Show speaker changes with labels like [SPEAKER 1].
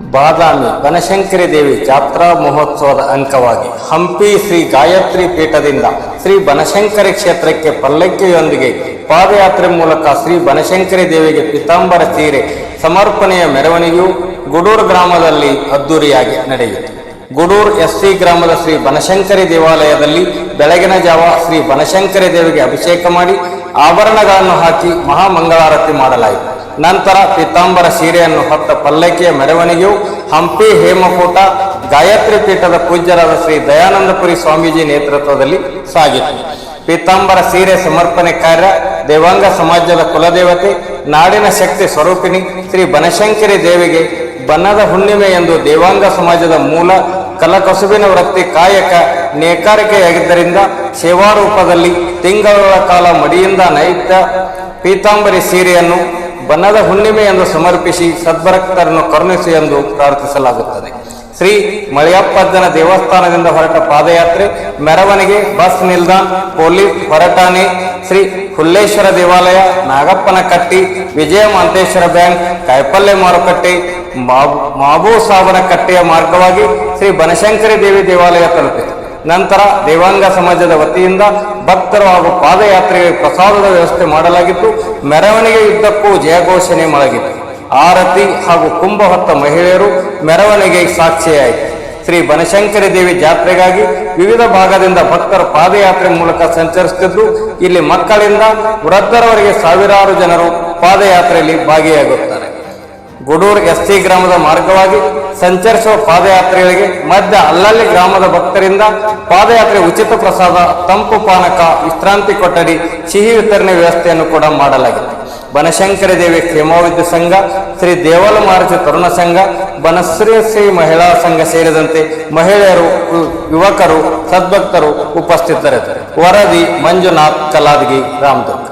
[SPEAKER 1] ಬಾದಾಮಿ ಬನಶಂಕರಿ ದೇವಿ ಜಾತ್ರಾ ಮಹೋತ್ಸವದ ಅಂಕವಾಗಿ ಹಂಪಿ ಶ್ರೀ ಗಾಯತ್ರಿ ಪೀಠದಿಂದ ಶ್ರೀ ಬನಶಂಕರಿ ಕ್ಷೇತ್ರಕ್ಕೆ ಪಲ್ಲಕ್ಕಿಯೊಂದಿಗೆ ಪಾದಯಾತ್ರೆ ಮೂಲಕ ಶ್ರೀ ಬನಶಂಕರಿ ದೇವಿಗೆ ಪೀತಾಂಬರ ಸೀರೆ ಸಮರ್ಪಣೆಯ ಮೆರವಣಿಗೆಯು ಗುಡೂರು ಗ್ರಾಮದಲ್ಲಿ ಅದ್ದೂರಿಯಾಗಿ ನಡೆಯಿತು. ಗುಡೂರು ಎಸ್ ಸಿ ಗ್ರಾಮದ ಶ್ರೀ ಬನಶಂಕರಿ ದೇವಾಲಯದಲ್ಲಿ ಬೆಳಗಿನ ಜಾವ ಶ್ರೀ ಬನಶಂಕರಿ ದೇವಿಗೆ ಅಭಿಷೇಕ ಮಾಡಿ ಆಭರಣಗಳನ್ನು ಹಾಕಿ ಮಹಾಮಂಗಳಾರತಿ ಮಾಡಲಾಯಿತು. ನಂತರ ಪೀತಾಂಬರ ಸೀರೆಯನ್ನು ಹೊತ್ತ ಪಲ್ಲಕ್ಕಿಯ ಮೆರವಣಿಗೆಯು ಹಂಪಿ, ಹೇಮಕೂಟ, ಗಾಯತ್ರಿ ಪೀಠದ ಪೂಜ್ಯರಾದ ಶ್ರೀ ದಯಾನಂದಪುರಿ ಸ್ವಾಮೀಜಿ ನೇತೃತ್ವದಲ್ಲಿ ಸಾಗಿತು. ಪೀತಾಂಬರ ಸೀರೆ ಸಮರ್ಪಣೆ ಕಾರ್ಯ ದೇವಾಂಗ ಸಮಾಜದ ಕುಲದೇವತೆ, ನಾಡಿನ ಶಕ್ತಿ ಸ್ವರೂಪಿಣಿ ಶ್ರೀ ಬನಶಂಕರಿ ದೇವಿಗೆ ಬನ್ನದ ಹುಣ್ಣಿಮೆ ಎಂದು ದೇವಾಂಗ ಸಮಾಜದ ಮೂಲ ಕಲಕಸುಬಿನ ವೃತ್ತಿ ಕಾಯಕ ನೇಕಾರಿಕೆಯಾಗಿದ್ದರಿಂದ ಸೇವಾರೂಪದಲ್ಲಿ ತಿಂಗಳ ಕಾಲ ಮಡಿಯಿಂದ ನೈತ್ಯ ಪೀತಾಂಬರಿ ಸೀರೆಯನ್ನು ಬನ್ನದ ಹುಣ್ಣಿಮೆಯನ್ನು ಸಮರ್ಪಿಸಿ ಸದ್ಭರಕ್ತರನ್ನು ಕರುಣಿಸಿ ಎಂದು ಪ್ರಾರ್ಥಿಸಲಾಗುತ್ತದೆ. ಶ್ರೀ ಮಳೆಯಪ್ಪಜ್ಜನ ದೇವಸ್ಥಾನದಿಂದ ಹೊರಟ ಪಾದಯಾತ್ರೆ, ಮೆರವಣಿಗೆ, ಬಸ್ ನಿಲ್ದಾಣ, ಪೊಲೀಸ್ ಹೊರಟಾಣೆ ಶ್ರೀ ಹುಲ್ಲೇಶ್ವರ ದೇವಾಲಯ ನಾಗಪ್ಪನ ಕಟ್ಟಿ ವಿಜಯ ಮಾಂತೇಶ್ವರ ಬ್ಯಾಂಕ್ ಕಾಯಿಪಲ್ಯ ಮಾರುಕಟ್ಟೆ, ಮಾಬೂ ಸಾಬನ ಕಟ್ಟೆಯ ಮಾರ್ಗವಾಗಿ ಶ್ರೀ ಬನಶಂಕರಿ ದೇವಿ ದೇವಾಲಯ ತಲುಪಿತು. ನಂತರ ದೇವಾಂಗ ಸಮಾಜದ ವತಿಯಿಂದ ಭಕ್ತರು ಹಾಗೂ ಪಾದಯಾತ್ರೆಗೆ ಪ್ರಸಾದದ ವ್ಯವಸ್ಥೆ ಮಾಡಲಾಗಿತ್ತು. ಮೆರವಣಿಗೆ ಯುದ್ಧಕ್ಕೂ ಜಯಘೋಷಣೆ ಮಾಡಲಾಗಿತ್ತು ಆರತಿ ಹಾಗೂ ಕುಂಭ ಹೊತ್ತ ಮಹಿಳೆಯರು ಮೆರವಣಿಗೆ ಸಾಕ್ಷಿಯಾಯಿತು. ಶ್ರೀ ಬನಶಂಕರಿ ದೇವಿ ಜಾತ್ರೆಗಾಗಿ ವಿವಿಧ ಭಾಗದಿಂದ ಭಕ್ತರು ಪಾದಯಾತ್ರೆ ಮೂಲಕ ಸಂಚರಿಸುತ್ತಿದ್ದು, ಇಲ್ಲಿ ಮಕ್ಕಳಿಂದ ವೃದ್ಧರವರೆಗೆ ಸಾವಿರಾರು ಜನರು ಪಾದಯಾತ್ರೆಯಲ್ಲಿ ಭಾಗಿಯಾಗುತ್ತಾರೆ. ಗುಡೂರು ಎಸ್ ಟಿ ಗ್ರಾಮದ ಮಾರ್ಗವಾಗಿ ಸಂಚರಿಸುವ ಪಾದಯಾತ್ರೆಗಳಿಗೆ ಮಧ್ಯ ಅಲ್ಲಲ್ಲಿ ಗ್ರಾಮದ ಭಕ್ತರಿಂದ ಪಾದಯಾತ್ರೆ ಉಚಿತ ಪ್ರಸಾದ, ತಂಪು ಪಾನಕ, ವಿಶ್ರಾಂತಿ ಕೊಠಡಿ, ಸಿಹಿ ವಿತರಣೆ ವ್ಯವಸ್ಥೆಯನ್ನು ಕೂಡ ಮಾಡಲಾಗಿದೆ. ಬನಶಂಕರಿ ದೇವಿ ಕ್ಷೇಮಾವಿದ್ಯ ಸಂಘ, ಶ್ರೀ ದೇವಲ ಮಹಾರಾಜ ತರುಣ ಸಂಘ, ಬನಶ್ರೀ ಶ್ರೀ ಮಹಿಳಾ ಸಂಘ ಸೇರಿದಂತೆ ಮಹಿಳೆಯರು ಯುವಕರು, ಸದ್ಭಕ್ತರು ಉಪಸ್ಥಿತರಿದ್ದರು. ವರದಿ ಮಂಜುನಾಥ್ ಕಲಾದಗಿ ರಾಮದುರ್ಗ.